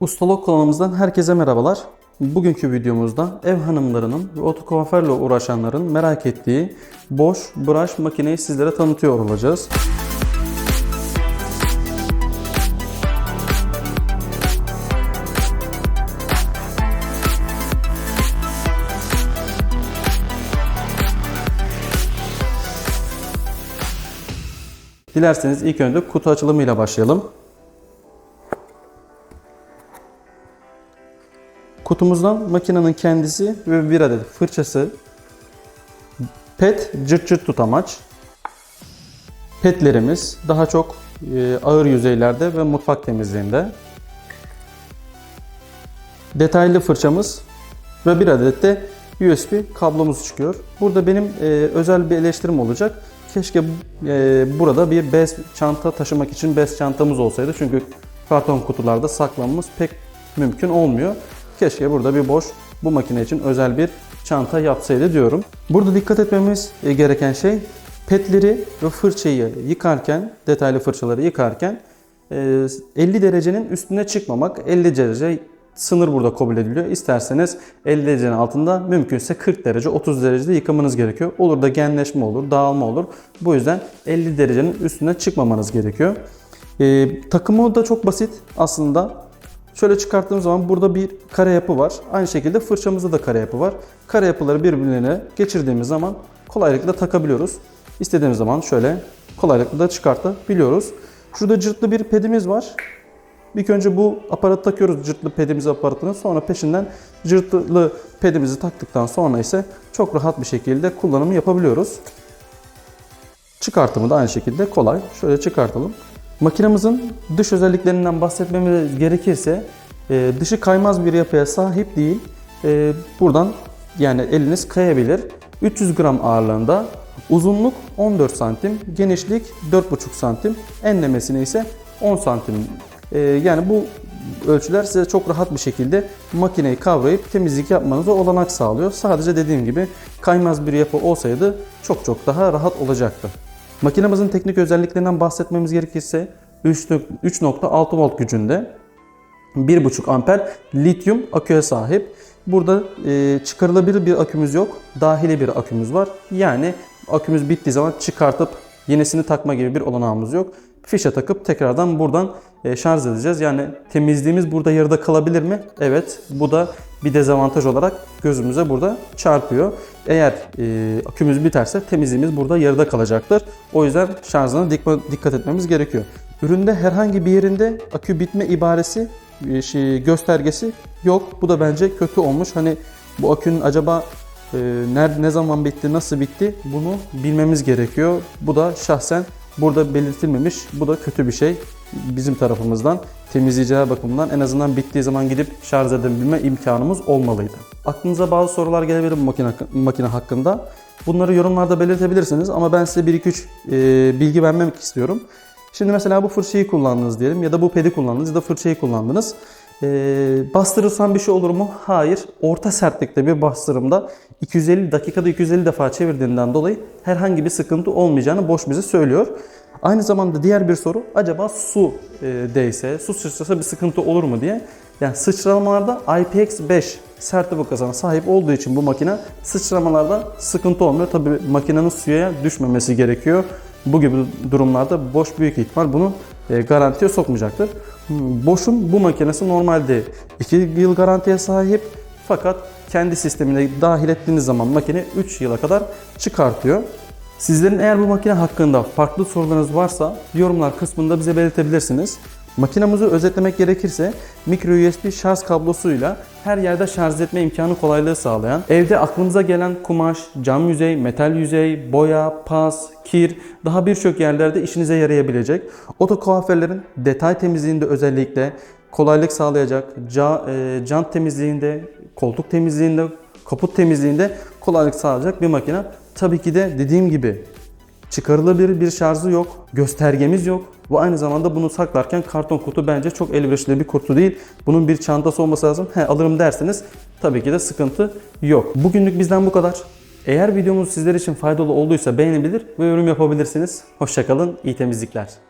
Ustalok kanalımızdan herkese merhabalar. Bugünkü videomuzda ev hanımlarının ve otokuaförle uğraşanların merak ettiği boş brush makineyi sizlere tanıtıyor olacağız. Dilerseniz ilk önce kutu açılımıyla başlayalım. Kutumuzdan makinenin kendisi ve bir adet fırçası, pet cırt cırt tutamaç, petlerimiz daha çok e, ağır yüzeylerde ve mutfak temizliğinde, detaylı fırçamız ve bir adet de USB kablomuz çıkıyor. Burada benim e, özel bir eleştirim olacak. Keşke e, burada bir bez çanta taşımak için bez çantamız olsaydı. Çünkü karton kutularda saklamamız pek mümkün olmuyor. Keşke burada bir boş bu makine için özel bir çanta yapsaydı diyorum. Burada dikkat etmemiz e, gereken şey petleri ve fırçayı yıkarken, detaylı fırçaları yıkarken e, 50 derecenin üstüne çıkmamak. 50 derece sınır burada kabul ediliyor. İsterseniz 50 derecenin altında mümkünse 40 derece 30 derecede yıkamanız gerekiyor. Olur da genleşme olur, dağılma olur. Bu yüzden 50 derecenin üstüne çıkmamanız gerekiyor. E, takımı da çok basit aslında. Şöyle çıkarttığım zaman burada bir kare yapı var. Aynı şekilde fırçamızda da kare yapı var. Kare yapıları birbirine geçirdiğimiz zaman kolaylıkla takabiliyoruz. İstediğimiz zaman şöyle kolaylıkla da çıkartabiliyoruz. Şurada cırtlı bir pedimiz var. İlk önce bu aparatı takıyoruz cırtlı pedimiz aparatını. Sonra peşinden cırtlı pedimizi taktıktan sonra ise çok rahat bir şekilde kullanımı yapabiliyoruz. Çıkartımı da aynı şekilde kolay. Şöyle çıkartalım. Makinamızın dış özelliklerinden bahsetmemiz gerekirse e, dışı kaymaz bir yapıya sahip değil. E, buradan yani eliniz kayabilir. 300 gram ağırlığında uzunluk 14 santim, genişlik 4,5 santim, enlemesine ise 10 santim. E, yani bu ölçüler size çok rahat bir şekilde makineyi kavrayıp temizlik yapmanıza olanak sağlıyor. Sadece dediğim gibi kaymaz bir yapı olsaydı çok çok daha rahat olacaktı. Makinemizin teknik özelliklerinden bahsetmemiz gerekirse 3.6 volt gücünde 1.5 amper lityum aküye sahip. Burada e, çıkarılabilir bir akümüz yok. Dahili bir akümüz var. Yani akümüz bittiği zaman çıkartıp yenisini takma gibi bir olanağımız yok. Fişe takıp tekrardan buradan e, şarj edeceğiz. Yani temizliğimiz burada yarıda kalabilir mi? Evet. Bu da bir dezavantaj olarak gözümüze burada çarpıyor. Eğer e, akümüz biterse temizliğimiz burada yarıda kalacaktır. O yüzden şarjına dikkat etmemiz gerekiyor. Üründe herhangi bir yerinde akü bitme ibaresi e, şey, göstergesi yok. Bu da bence kötü olmuş. Hani bu akünün acaba e, nerede ne zaman bitti, nasıl bitti bunu bilmemiz gerekiyor. Bu da şahsen burada belirtilmemiş. Bu da kötü bir şey bizim tarafımızdan temizleyiciler bakımından en azından bittiği zaman gidip şarj edebilme imkanımız olmalıydı. Aklınıza bazı sorular gelebilir bu makine, makine hakkında. Bunları yorumlarda belirtebilirsiniz ama ben size 1-2-3 e, bilgi vermek istiyorum. Şimdi mesela bu fırçayı kullandınız diyelim ya da bu pedi kullandınız ya da fırçayı kullandınız. E, bastırırsan bir şey olur mu? Hayır. Orta sertlikte bir bastırımda 250 dakikada 250 defa çevirdiğinden dolayı herhangi bir sıkıntı olmayacağını boş bize söylüyor. Aynı zamanda diğer bir soru acaba su e, değse, su sıçrasa bir sıkıntı olur mu diye. Yani sıçramalarda IPX5 sertifikasına sahip olduğu için bu makine sıçramalarda sıkıntı olmuyor. Tabi makinenin suya düşmemesi gerekiyor. Bu gibi durumlarda boş büyük ihtimal bunu garantiye sokmayacaktır. Boş'un bu makinesi normalde 2 yıl garantiye sahip fakat kendi sistemine dahil ettiğiniz zaman makine 3 yıla kadar çıkartıyor. Sizlerin eğer bu makine hakkında farklı sorularınız varsa yorumlar kısmında bize belirtebilirsiniz. Makinamızı özetlemek gerekirse micro USB şarj kablosuyla her yerde şarj etme imkanı kolaylığı sağlayan, evde aklınıza gelen kumaş, cam yüzey, metal yüzey, boya, pas, kir daha birçok yerlerde işinize yarayabilecek. Oto kuaförlerin detay temizliğinde özellikle kolaylık sağlayacak, ca, e, jant temizliğinde, koltuk temizliğinde, kaput temizliğinde kolaylık sağlayacak bir makine. Tabii ki de dediğim gibi çıkarılabilir bir şarjı yok, göstergemiz yok. Bu aynı zamanda bunu saklarken karton kutu bence çok elverişli bir kutu değil. Bunun bir çantası olması lazım. He alırım derseniz tabii ki de sıkıntı yok. Bugünlük bizden bu kadar. Eğer videomuz sizler için faydalı olduysa beğenebilir ve yorum yapabilirsiniz. Hoşçakalın, iyi temizlikler.